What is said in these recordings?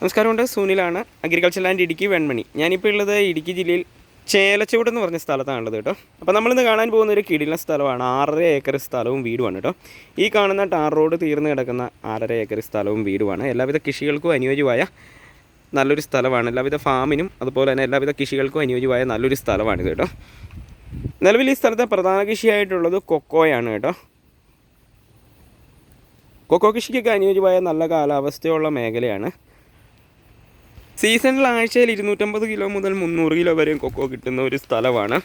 നമസ്കാരമുണ്ട്. സൂനിലാണ്. Agriculture land Idukki Venmani. ഞാനിപ്പോൾ ഉള്ളത് ഇടുക്കി ജില്ലയിൽ ചേലച്ചൂട് എന്ന് പറഞ്ഞ സ്ഥലത്താണുള്ളത് കേട്ടോ. അപ്പോൾ നമ്മളിന്ന് കാണാൻ പോകുന്ന ഒരു കിടിലൻ സ്ഥലമാണ്. ആറര ഏക്കർ സ്ഥലവും വീടുമാണ് കേട്ടോ. ഈ കാണുന്ന ടാർ റോഡ് തീർന്ന് കിടക്കുന്ന ആറര ഏക്കർ സ്ഥലവും വീടുമാണ്. എല്ലാവിധ കൃഷികൾക്കും അനുയോജ്യമായ നല്ലൊരു സ്ഥലമാണ്. എല്ലാവിധ ഫാമിനും അതുപോലെ തന്നെ എല്ലാവിധ കൃഷികൾക്കും അനുയോജ്യമായ നല്ലൊരു സ്ഥലമാണിത് കേട്ടോ. നിലവിൽ ഈ സ്ഥലത്തെ പ്രധാന കൃഷിയായിട്ടുള്ളത് കൊക്കോയാണ് കേട്ടോ. കൊക്കോ കൃഷിക്കൊക്കെ അനുയോജ്യമായ നല്ല കാലാവസ്ഥയുള്ള മേഖലയാണ്. സീസണിൽ ആഴ്ചയിൽ ഇരുന്നൂറ്റമ്പത് കിലോ മുതൽ മുന്നൂറ് കിലോ വരെയും കൊക്കോ കിട്ടുന്ന ഒരു സ്ഥലമാണ്.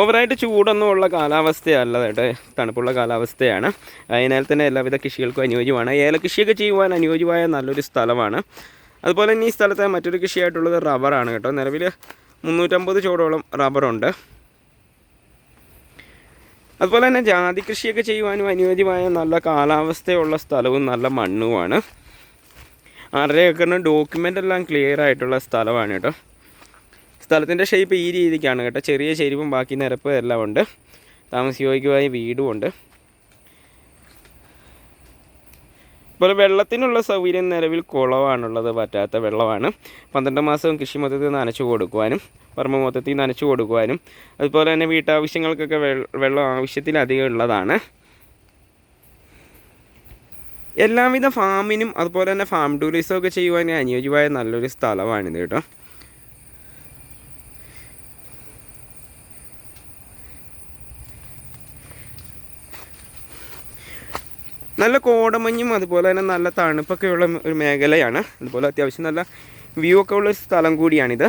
ഓവറായിട്ട് ചൂടൊന്നും ഉള്ള കാലാവസ്ഥയല്ല കേട്ടോ. തണുപ്പുള്ള കാലാവസ്ഥയാണ്. അതിനാൽ തന്നെ എല്ലാവിധ കൃഷികൾക്കും അനുയോജ്യമാണ്. ഏലകൃഷിയൊക്കെ ചെയ്യുവാൻ അനുയോജ്യമായ നല്ലൊരു സ്ഥലമാണ്. അതുപോലെ തന്നെ ഈ സ്ഥലത്തെ മറ്റൊരു കൃഷിയായിട്ടുള്ളത് റബ്ബറാണ് കേട്ടോ. നിലവിൽ മുന്നൂറ്റമ്പത് ചൂടോളം റബ്ബറുണ്ട്. അതുപോലെ തന്നെ ജാതി കൃഷിയൊക്കെ ചെയ്യുവാനും അനുയോജ്യമായ നല്ല കാലാവസ്ഥയുള്ള സ്ഥലവും നല്ല മണ്ണുമാണ്. ആറര ഏക്കറിന് ഡോക്യുമെന്റ് എല്ലാം ക്ലിയർ ആയിട്ടുള്ള സ്ഥലമാണ് കേട്ടോ. സ്ഥലത്തിന്റെ ഷേപ്പ് ഈ രീതിക്കാണ് കേട്ടോ. ചെറിയ ചെരിവും ബാക്കി നിരപ്പ് എല്ലാം ഉണ്ട്. താമസയോഗ്യമായ വീടും ഉണ്ട്. അതുപോലെ വെള്ളത്തിനുള്ള സൗകര്യം നിലവിൽ കുളമാണുള്ളത് പറ്റാത്ത വെള്ളമാണ്. പന്ത്രണ്ട് മാസം കൃഷി മൊത്തത്തിൽ നനച്ചു കൊടുക്കുവാനും പറമ്പ് മൊത്തത്തിൽ നനച്ചു കൊടുക്കുവാനും അതുപോലെ തന്നെ വീട്ടാവശ്യങ്ങൾക്കൊക്കെ വെള്ളം ആവശ്യത്തിലധികം ഉള്ളതാണ്. എല്ലാവിധ ഫാമിനും അതുപോലെ തന്നെ ഫാം ടൂറിസം ഒക്കെ ചെയ്യുവാൻ അനുയോജ്യമായ നല്ലൊരു സ്ഥലമാണിത് കേട്ടോ. നല്ല കോടമഞ്ഞും അതുപോലെ തന്നെ നല്ല തണുപ്പൊക്കെ ഉള്ള ഒരു മേഖലയാണ്. അതുപോലെ അത്യാവശ്യം നല്ല വ്യൂ ഒക്കെ ഉള്ള ഒരു സ്ഥലം കൂടിയാണിത്.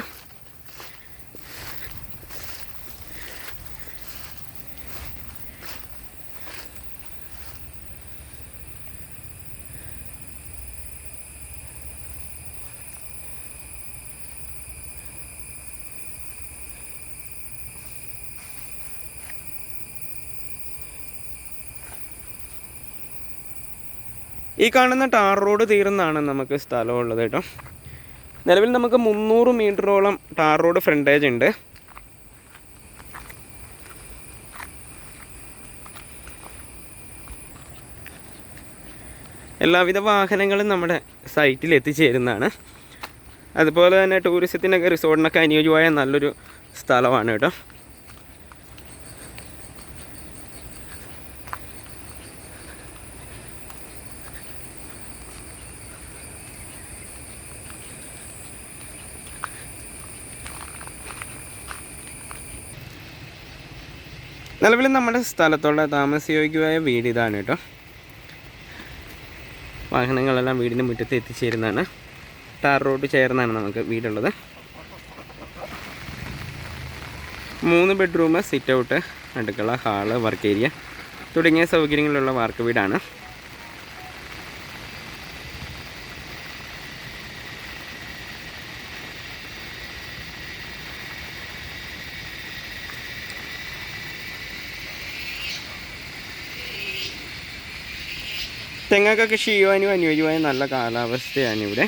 ഈ കാണുന്ന ടാർ റോഡ് തീർന്നാണ് നമുക്ക് സ്ഥലമുള്ളത് കേട്ടോ. നിലവിൽ നമുക്ക് മുന്നൂറ് മീറ്ററോളം ടാർ റോഡ് ഫ്രണ്ടേജ് ഉണ്ട്. എല്ലാവിധ വാഹനങ്ങളും നമ്മുടെ സൈറ്റിൽ എത്തിച്ചേരുന്നതാണ്. അതുപോലെ തന്നെ ടൂറിസത്തിനൊക്കെ റിസോർട്ടിനൊക്കെ അനുയോജ്യമായ നല്ലൊരു സ്ഥലമാണ് കേട്ടോ. നിലവിൽ നമ്മുടെ സ്ഥലത്തുള്ള താമസയോഗ്യമായ വീട് ഇതാണ് കേട്ടോ. വാഹനങ്ങളെല്ലാം വീടിന്റെ മുറ്റത്ത് എത്തിച്ചേരുന്നതാണ്. ടാർ റോഡ് ചേർന്നാണ് നമുക്ക് വീടുള്ളത്. മൂന്ന് ബെഡ്റൂം സിറ്റ് ഔട്ട് അടുക്കള ഹാൾ വർക്ക് ഏരിയ തുടങ്ങിയ സൗകര്യങ്ങളുള്ള വാർക്ക് വീടാണ്. തെങ്ങൊക്കെ കൃഷി ചെയ്യുവാനും അനുയോജ്യമായ നല്ല കാലാവസ്ഥയാണ് ഇവിടെ.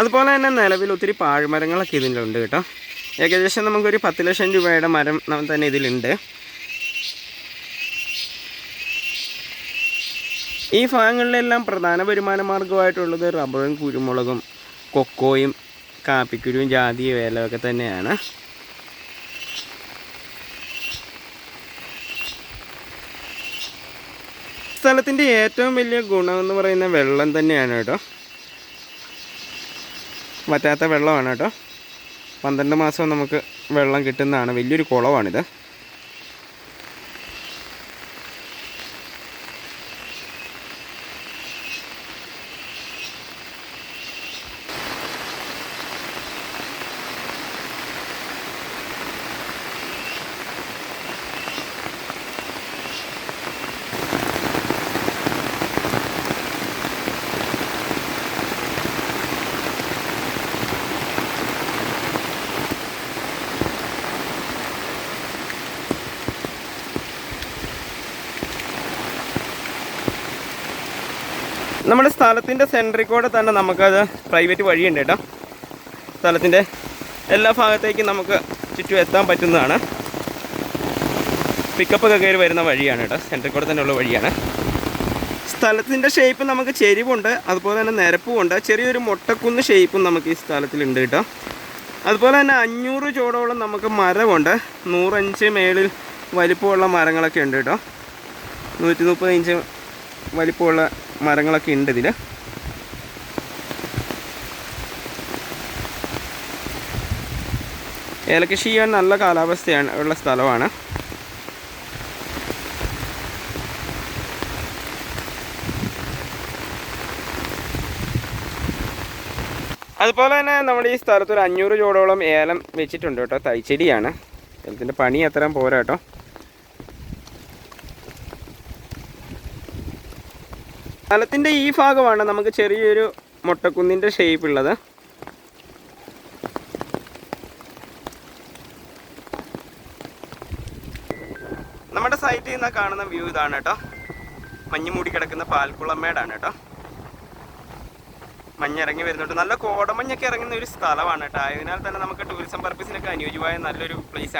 അതുപോലെ തന്നെ നിലവിൽ ഒത്തിരി പാഴ്മരങ്ങളൊക്കെ ഇതിലുണ്ട് കേട്ടോ. ഏകദേശം നമുക്കൊരു പത്ത് ലക്ഷം രൂപയുടെ മരം തന്നെ ഇതിലുണ്ട്. ഈ ഭാഗങ്ങളിലെല്ലാം പ്രധാന വരുമാന മാർഗമായിട്ടുള്ളത് റബ്ബറും കുരുമുളകും കൊക്കോയും കാപ്പിക്കുരുവും ജാതി ഏലമൊക്കെ തന്നെയാണ്. സ്ഥലത്തിന്റെ ഏറ്റവും വലിയ ഗുണം എന്ന് പറയുന്ന വെള്ളം തന്നെയാണ് കേട്ടോ. വറ്റാത്ത വെള്ളമാണ് കേട്ടോ. പന്ത്രണ്ട് മാസം നമുക്ക് വെള്ളം കിട്ടുന്നതാണ്. വലിയൊരു കുളമാണിത്. നമ്മുടെ സ്ഥലത്തിന്റെ സെൻട്രിൽ കൂടെ തന്നെ നമുക്കത് പ്രൈവറ്റ് വഴിയുണ്ട് കേട്ടോ. സ്ഥലത്തിന്റെ എല്ലാ ഭാഗത്തേക്കും നമുക്ക് ചുറ്റും എത്താൻ പറ്റുന്നതാണ്. പിക്കപ്പ് ഒക്കെ കയറി വരുന്ന വഴിയാണ് കേട്ടോ. സെന്ററിൽ കൂടെ തന്നെയുള്ള വഴിയാണ്. സ്ഥലത്തിന്റെ ഷേപ്പ് നമുക്ക് ചെരിവുണ്ട് അതുപോലെ തന്നെ നിരപ്പുമുണ്ട് ചെറിയൊരു മുട്ടക്കുന്ന് ഷേപ്പും നമുക്ക് ഈ സ്ഥലത്തിലുണ്ട് കേട്ടോ. അതുപോലെ തന്നെ അഞ്ഞൂറ് ചുവടോളം നമുക്ക് മരമുണ്ട്. നൂറഞ്ച് മേളിൽ വലിപ്പമുള്ള മരങ്ങളൊക്കെ ഉണ്ട് കേട്ടോ. നൂറ്റി മുപ്പത് ഇഞ്ച് വലിപ്പമുള്ള മരങ്ങളൊക്കെ ഉണ്ട് ഇതിൽ ഏലക്കൃഷി ചെയ്യാൻ നല്ല കാലാവസ്ഥയാണ് ഉള്ള സ്ഥലമാണ്. അതുപോലെ തന്നെ നമ്മുടെ ഈ സ്ഥലത്ത് ഒരു അഞ്ഞൂറ് ചോടോളം ഏലം വെച്ചിട്ടുണ്ട് കേട്ടോ തൈച്ചെടിയാണ്. ഏലത്തിന്റെ പണി അത്രയും പോരാ കേട്ടോ. സ്ഥലത്തിന്റെ ഈ ഭാഗമാണ് നമുക്ക് ചെറിയൊരു മുട്ടക്കുന്നിന്റെ ഷേപ്പ് ഉള്ളത്. നമ്മുടെ സൈറ്റിൽ നിന്ന് കാണുന്ന വ്യൂ ഇതാണ് കേട്ടോ മഞ്ഞ് മൂടി കിടക്കുന്ന പാൽക്കുളമേടാണ് കേട്ടോ മഞ്ഞ് ഇറങ്ങി വരുന്നുണ്ട്. നല്ല കോടമഞ്ഞൊക്കെ ഇറങ്ങുന്ന ഒരു സ്ഥലമാണ് കേട്ടോ ആയതിനാൽ തന്നെ നമുക്ക് ടൂറിസം പർപ്പസിനൊക്കെ അനുയോജ്യമായ നല്ലൊരു പ്ലേസ്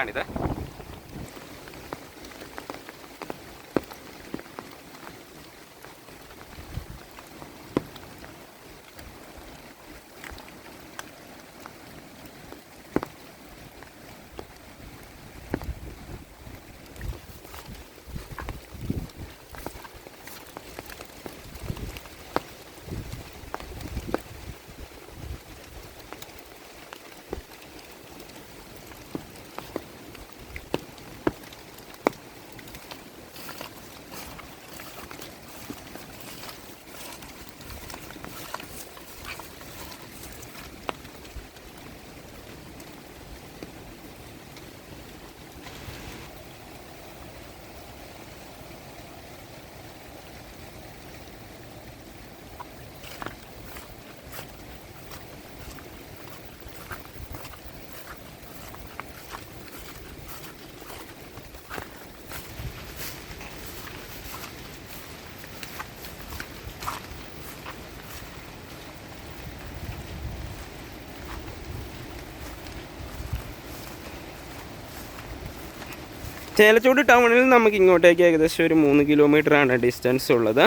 ചേലച്ചൂട് ടൗണിൽ നിന്ന് നമുക്ക് ഇങ്ങോട്ടേക്ക് ഏകദേശം ഒരു മൂന്ന് കിലോമീറ്ററാണ് ഡിസ്റ്റൻസ് ഉള്ളത്.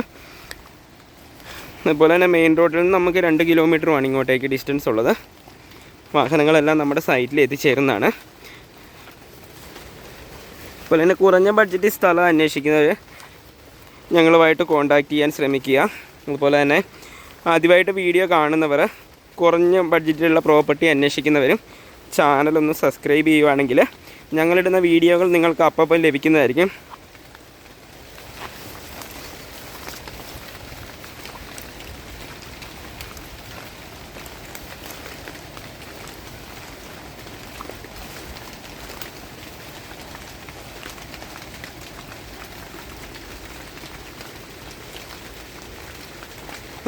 അതുപോലെ തന്നെ മെയിൻ റോഡിൽ നിന്ന് നമുക്ക് രണ്ട് കിലോമീറ്ററുമാണ് ഇങ്ങോട്ടേക്ക് ഡിസ്റ്റൻസ് ഉള്ളത്. വാഹനങ്ങളെല്ലാം നമ്മുടെ സൈറ്റിൽ എത്തിച്ചേരുന്നതാണ്. അതുപോലെ തന്നെ കുറഞ്ഞ ബഡ്ജറ്റ് സ്ഥലം അന്വേഷിക്കുന്നവർ ഞങ്ങളുമായിട്ട് കോണ്ടാക്ട് ചെയ്യാൻ ശ്രമിക്കുക. അതുപോലെ തന്നെ ആദ്യമായിട്ട് വീഡിയോ കാണുന്നവർ കുറഞ്ഞ ബഡ്ജറ്റിലുള്ള പ്രോപ്പർട്ടി അന്വേഷിക്കുന്നവരും ചാനലൊന്ന് സബ്സ്ക്രൈബ് ചെയ്യുവാണെങ്കിൽ ഞങ്ങളിടുന്ന വീഡിയോകൾ നിങ്ങൾക്ക് അപ്പം ലഭിക്കുന്നതായിരിക്കും.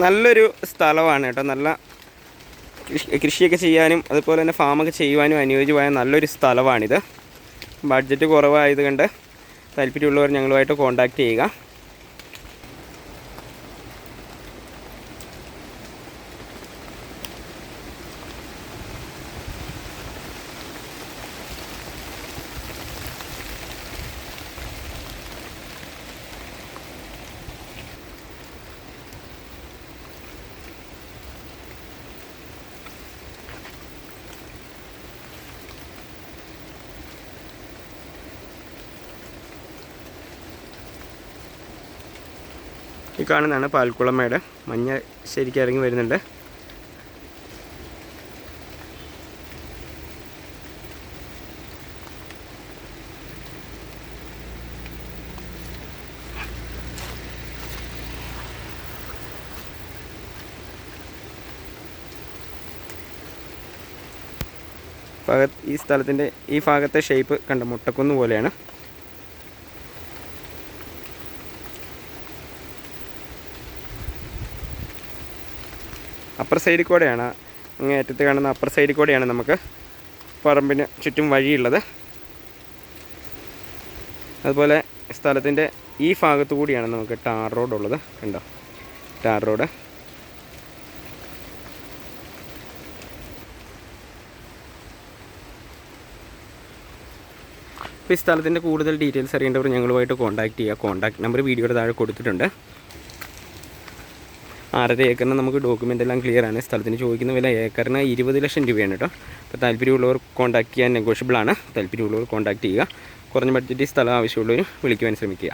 നല്ലൊരു സ്ഥലമാണ് കേട്ടോ. നല്ല കൃഷിയൊക്കെ ചെയ്യാനും അതുപോലെ തന്നെ ഫാമൊക്കെ ചെയ്യുവാനും അനുയോജ്യമായ നല്ലൊരു സ്ഥലമാണിത്. ബഡ്ജറ്റ് കുറവായത് കൊണ്ട് താല്പര്യമുള്ളവർ ഞങ്ങളുമായിട്ട് കോണ്ടാക്ട് ചെയ്യുക. ഈ കാണുന്നതാണ് പാൽക്കുളമ്മയുടെ മഞ്ഞ ശരിക്കും ഇറങ്ങി വരുന്നുണ്ട്. ഭാഗത്ത് ഈ സ്ഥലത്തിന്റെ ഈ ഭാഗത്തെ ഷേപ്പ് കണ്ട മുട്ടക്കുന്ന് പോലെയാണ്. അപ്പർ സൈഡിൽ കൂടെയാണ് അങ്ങേ ഏറ്റത്ത് കാണുന്ന അപ്പർ സൈഡിൽ കൂടെയാണ് നമുക്ക് പറമ്പിന് ചുറ്റും വഴിയുള്ളത്. അതുപോലെ സ്ഥലത്തിന്റെ ഈ ഭാഗത്തു കൂടിയാണ് നമുക്ക് ടാർ റോഡുള്ളത് കണ്ടോ? Tar road. അപ്പോൾ ഈ സ്ഥലത്തിന്റെ കൂടുതൽ ഡീറ്റെയിൽസ് അറിയേണ്ടവർ ഞങ്ങളുമായിട്ട് കോൺടാക്റ്റ് ചെയ്യുക. കോൺടാക്ട് നമ്പർ വീഡിയോയുടെ താഴെ കൊടുത്തിട്ടുണ്ട്. ആറര ഏക്കറിന് നമുക്ക് ഡോക്യുമെന്റ് എല്ലാം ക്ലിയർ ആണ്. സ്ഥലത്തിന് ചോദിക്കുന്ന വില ഏക്കറിന് ഇരുപത് ലക്ഷം രൂപയാണ് കേട്ടോ. അപ്പോൾ താല്പര്യമുള്ളവർ കോൺടാക്ട് ചെയ്യാൻ നെഗോഷ്യബിൾ ആണ്. താല്പര്യമുള്ളവർ കോൺടാക്ട് ചെയ്യുക. കുറഞ്ഞ ബഡ്ജറ്റിൽ സ്ഥലം ആവശ്യമുള്ളവർ വിളിക്കുവാൻ ശ്രമിക്കുക.